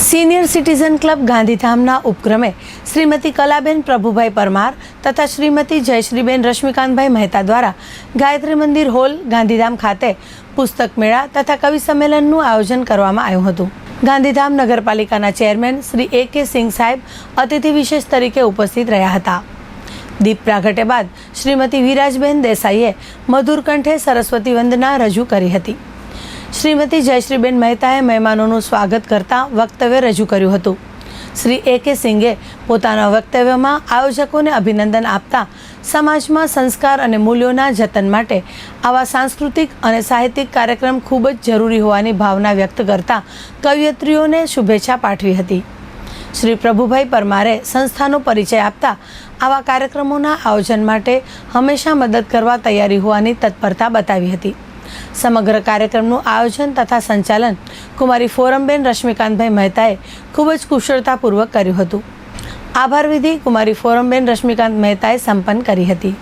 Senior citizen club ગાંધીધામના ઉપક્રમે શ્રીમતી કલાબેન પ્રભુભાઈ પરમાર તથા શ્રીમતી જયશ્રીબેન રશ્મિકાંતભાઈ મહેતા દ્વારા ગાયત્રી મંદિર હોલ ગાંધીધામ ખાતે પુસ્તક મેળા તથા કવિ સંમેલનનું આયોજન કરવામાં આવ્યું હતું. ગાંધીધામ નગરપાલિકાના ચેરમેન શ્રી એ કે સિંઘ સાહેબ અતિથિ વિશેષ તરીકે ઉપસ્થિત રહ્યા હતા. દીપ પ્રાગટ્ય બાદ શ્રીમતી વિરાજબેન દેસાઈએ મધુર કંઠે સરસ્વતી વંદના રજૂ કરી હતી. શ્રીમતી જયશ્રીબેન મહેતાએ મહેમાનોનું સ્વાગત કરતા વક્તવ્ય રજૂ કર્યું હતું. શ્રી એ કે સિંઘે પોતાના વક્તવ્યમાં આયોજકોને અભિનંદન આપતા સમાજમાં સંસ્કાર અને મૂલ્યોના જતન માટે આવા સાંસ્કૃતિક અને સાહિત્યિક કાર્યક્રમ ખૂબ જ જરૂરી હોવાની ભાવના વ્યક્ત કરતા કવિયત્રીઓને શુભેચ્છા પાઠવી હતી. શ્રી પ્રભુભાઈ પરમારે સંસ્થાનો પરિચય આપતા આવા કાર્યક્રમોના આયોજન માટે હંમેશા મદદ કરવા તૈયારી હોવાની તત્પરતા બતાવી હતી. સમગ્ર કાર્યક્રમનું આયોજન તથા સંચાલન કુમારી ફોરમબેન રશ્મિકાંતભાઈ મહેતાએ ખૂબ જ કુશળતાપૂર્વક કર્યું હતું. આભાર વિધિ કુમારી ફોરમબેન રશ્મિકાંત મહેતાએ સંપન્ન કરી હતી.